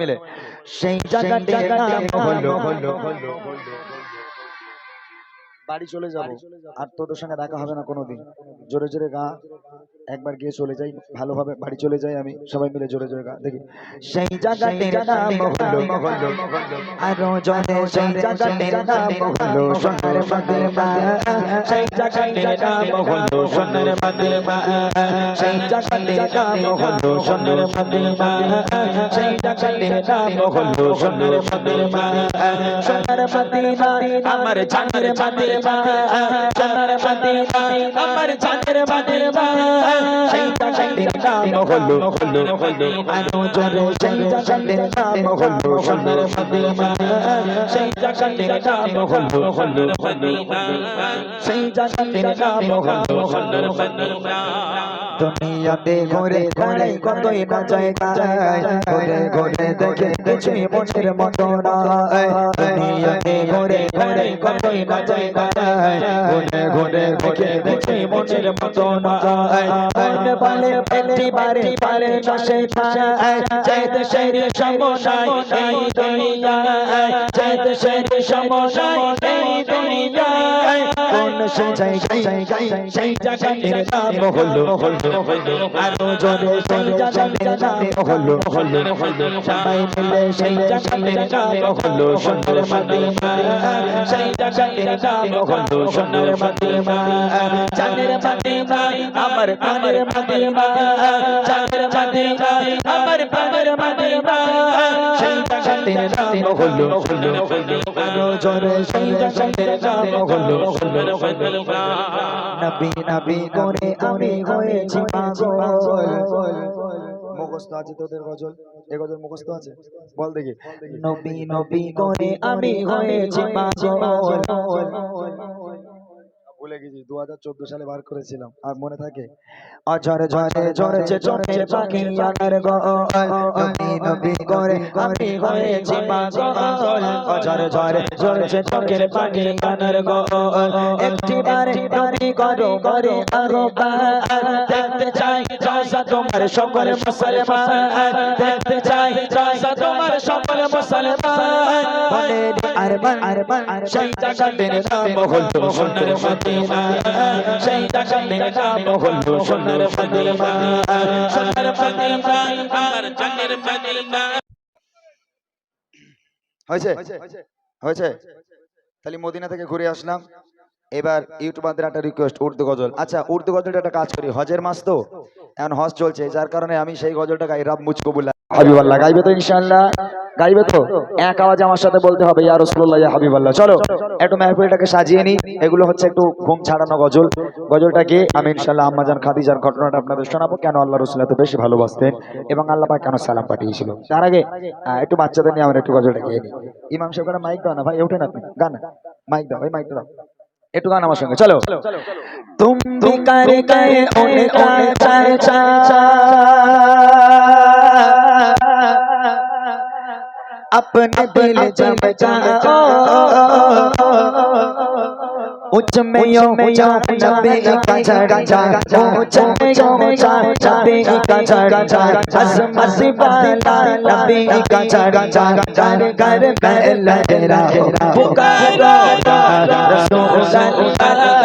মিলে। সেই জায়গাটির নাম হলো বাড়ি চলে যাব। আর তোদের সঙ্গে দেখা হবে না কোনোদিন। জোরে জোরে গা। একবার গিয়ে চলে যাই ভালোভাবে বাড়ি চলে যাই আমি সবাই মিলে জোরে জোরে গা দেখি। সেই জায়গাটির নাম হলো আরও জনে সেই জায়গাটির নাম হলো সোনার মদিনা সেই জায়গাটির নাম হলো সোনার মদিনা সেই জায়গাটির নাম হলো সোনার মদিনা সেই জায়গাটির নাম হলো সোনার মদিনা সোনার মদিনা আমার জানের মদিনা সোনার মদিনা আমার জানের মদিনা সেই জায়গাটির নাম হলো হলো হলো আরও জনে সেই জায়গাটির নাম হলো সোনার মদিনা সেই জায়গাটির নাম হলো হলো হলো সেই জায়গাটির নাম হলো হলো ঘুরে কতই না জায়গা ঘুরে ঘুরে দেখে কিছুই মনের মতো নয় দুনিয়াতে ঘুরে ঘুরে কতই না জায়গা ঘুরে ঘুরে দেখে কিছুই মনের মতো নয় মন বলে একটি বারে দুনিয়ায় কোন সে জানের মদিনা আমার নবী নবী করে মুখস্থ আছে তোদের গজল? এ গজল মুখস্থ আছে? বল দেখি। নবী নবী করে আমি হয়েছি পাগল। ভুলে গেছি দু হাজার চোদ্দ সালে বার করেছিলাম, আর মনে থাকে? অঝরে ঝরে ঝরেছে চড়ছে পাখি আনার গল, নবী করে আমি হয়েছি পাগল। অঝরে ঝরে ঝরেছে চোখের পাখি আনার গল একটি বারে নবী করো, করে আরও দেখতে চাই তোমার সকল মুসলমান দেখতে চাই তোমার সকল মুসলমান নাম সোনার নাম সোনার সোনার আমার জানের হয়েছে? হয়েছে? তাহলে মদিনা থেকে ঘুরে আসলাম। এবার ইউটিউবারদের একটা রিকোয়েস্ট উর্দু গজল। আচ্ছা উর্দু গজলটা একটা কাজ করি। হজের মাস তো? এখন হজ চলছে, যার কারণে আমি সেই গজলটা গাই, রাব মুচকো বললাম হাবিবাল্লাহ গাইবে তো ইনশাআল্লাহ। গাইবে তো? এক আওয়াজে আমার সাথে বলতে হবে, ইয়া রাসূলুল্লাহ, ইয়া হাবিবাল্লাহ চলো, একটু মেহফিলটাকে সাজিয়ে নি এগুলো হচ্ছে একটু ঘুম ছাড়ানো গজল। গজলটাকে আমি ইনশাআল্লাহ আম্মাজান খাদিজার ঘটনাটা আপনাদের শোনাবো। কেন আল্লাহ রসুল এত বেশি ভালোবাসতেন এবং আল্লাহ পাক কেন সালাম পাঠিয়েছিল? তার আগে একটু বাচ্চাদের নিয়ে আমরা একটু গজলটা গিয়ে নিই। ইমাম সাহেব মাইক দাও না ভাই, ওঠেন আপনি। গান। মাইক দাও ভাই মাইক দাও। একটু গান আমার সঙ্গে চলো তুম भी कर गए उनका चर्चा अपने दिल जब जाओ उच्च में यो ऊंचा नबी का चर्चा उच्च में यो ऊंचा नबी का चर्चा अजमत वाला नबी का चर्चा कर कर पहले रहो पुकारो रसूल अल्लाह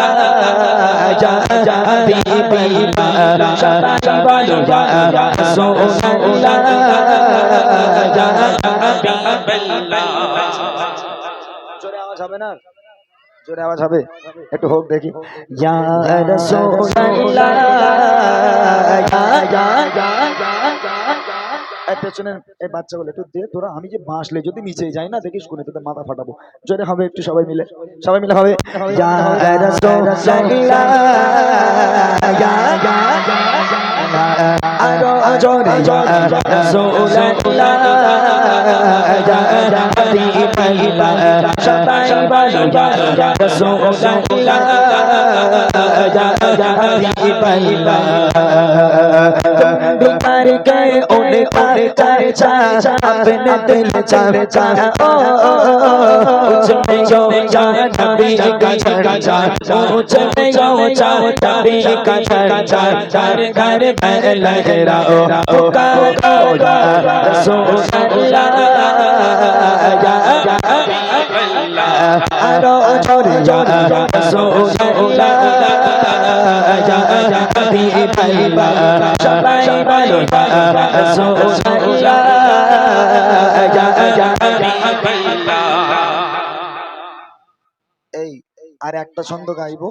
जा जा बीबी शताई वालो या रसूल अल्लाह जा জোরে আওয়াজ হবে না জোরে আওয়াজ হবে? একটু হোক দেখি। এই বাচ্চাগুলো একটু দে, তোরা আমি যে বাঁচলে, যদি নিচে যাই না, দেখিস কোনে তোদের মাথা ফাটাবো। জোরে হবে একটু সবাই মিলে। সবাই মিলে হবে? আরও জোরে যা রাসূলুল্লাহ যা হাবিবাল্লাহ সবাই বলো যা রাসূলুল্লাহ যা হাবিবাল্লাহ তোমার গায়ে ওনে পারে চায় চায় अपने दिल जावे जाए ओ उसमें जो जाए कभी का छड़ जाए उसमें जो जाए कभी का छड़ जाए घर घर घर लहराओ ओ करो ला सुल्लाह या अल्लाह अरो छोड़ जा सुल्लाह या अल्लाह कभी भलवा सबाई भलवा सुल्लाह আর একটা ছন্দ গাইবো।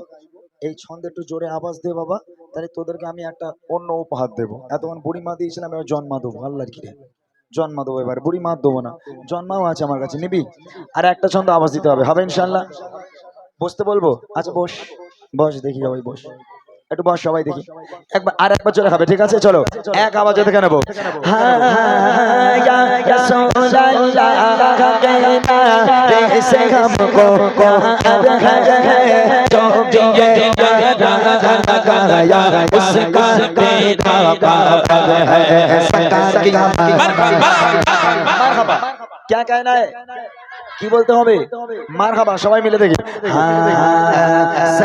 এই ছন্দ একটু জোরে আওয়াজ দে বাবা, তাহলে তোদেরকে আমি একটা অন্য উপহার দেবো। এতক্ষণ বুড়ি মা দিয়েছিলাম, এবার জন্মা দেবো আল্লাহর কি রে জন্মা দেবো এবার বুড়ি মা দেবো না। জন্মাও আছে আমার কাছে, নিবি? আর একটা ছন্দ আওয়াজ দিতে হবে হবে ইনশাল্লাহ বসতে বলব? আচ্ছা বস। বস, দেখি সবাই বস। একটু বস সবাই দেখি একবার আর একবার চলে খাবে ঠিক আছে চলো এক আওয়াজে থেকে নেব কি বলতে হবে মার খাবা সবাই মিলে দেখি হ্যাঁ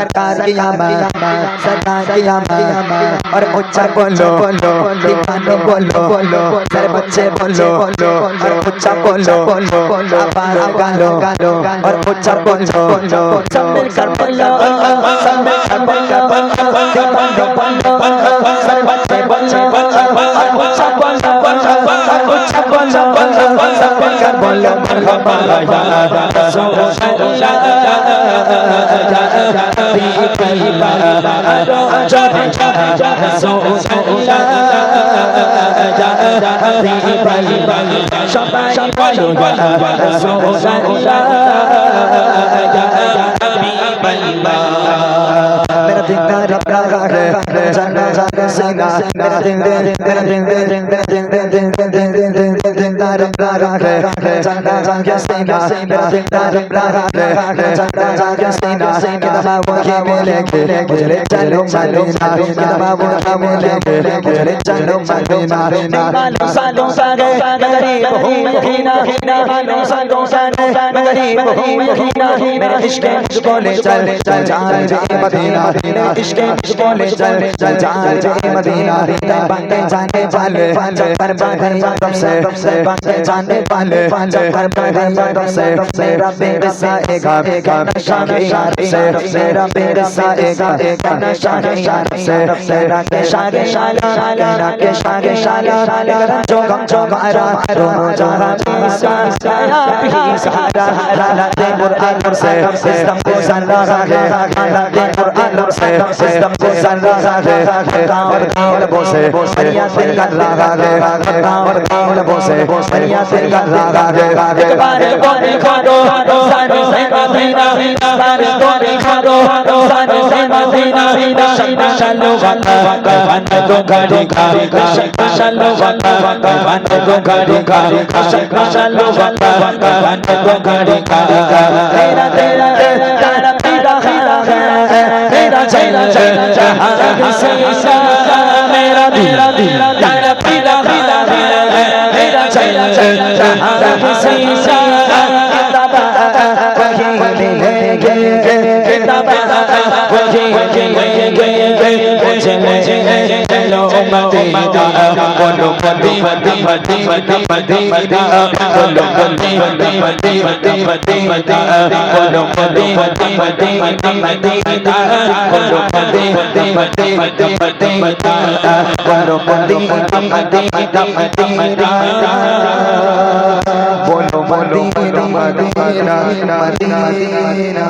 सरकार की सरकार की और उच्चा बोलो बोलो दीवानो बोलो बोलो सर बच्चे बोलो बोलो और उच्चा बोलो बोलो पारा गालो गालो और उच्चा बोलो बोलो सब मिलकर बोलो सब मिलकर बोलो दीवानो बोलो सर बच्चे बोलो और उच्चा बोलो और उच्चा बोलो सब मिलकर बोलो সবাই বলো मेरा दिन का रब का गाड़ है जाना जाना सीना मेरा दिन दिन मेरा दिन दिन मेरा दिन दिन दिन दिन दिन दिन रंग रंग रंग रंग सीना रंग रंग रंग रंग सीना के दबा वो ही मिलेंगे मुझे चलो मदीना के दबा वो ही मिलेंगे मुझे चलो मदीना निकालो सालों सारे गरीब हूँ मदीना निकालो सालों सारे गरीब हूँ मदीना मेरा इश्क मुझको ले चल चल जान जे मदीना मेरा इश्क मुझको ले चल चल जान जे मदीना बंदे जाने वाले पर बांधे सबसे सबसे जाने जाने वाले जबर परियादों से मेरा पेड़ सा एक एक नशा नशा से मेरा पेड़ सा एक एक नशा नशा से तेरा के शाले शाला तेरा के शाले शाला तेरा जोगम जोगारा दोनों जहां सा सारा भी सारा राला दे कुरान से इस्लाम को सल्लल्लाहु अलैहि वसल्लम সাইলাম সাইলাম সাইলাম সাইলাম সাইলাম কামর বসে বসিয়া সে গালা গালে কামর কামর বসে বসিয়া সে গালা গালে একবার করে খাড়ো সারে সেবা সেবা সারে করে খাড়ো সারে সেবা সেবা শান্তি শালো বাতা বান তো গাড়ি গাড়ি শান্তি শালো বাতা বান তো গাড়ি গাড়ি শান্তি শালো বাতা বান তো গাড়ি গাড়ি তেরা তেরা তেরা হাসান বলো বলো মদিনা মদিনা মদিনা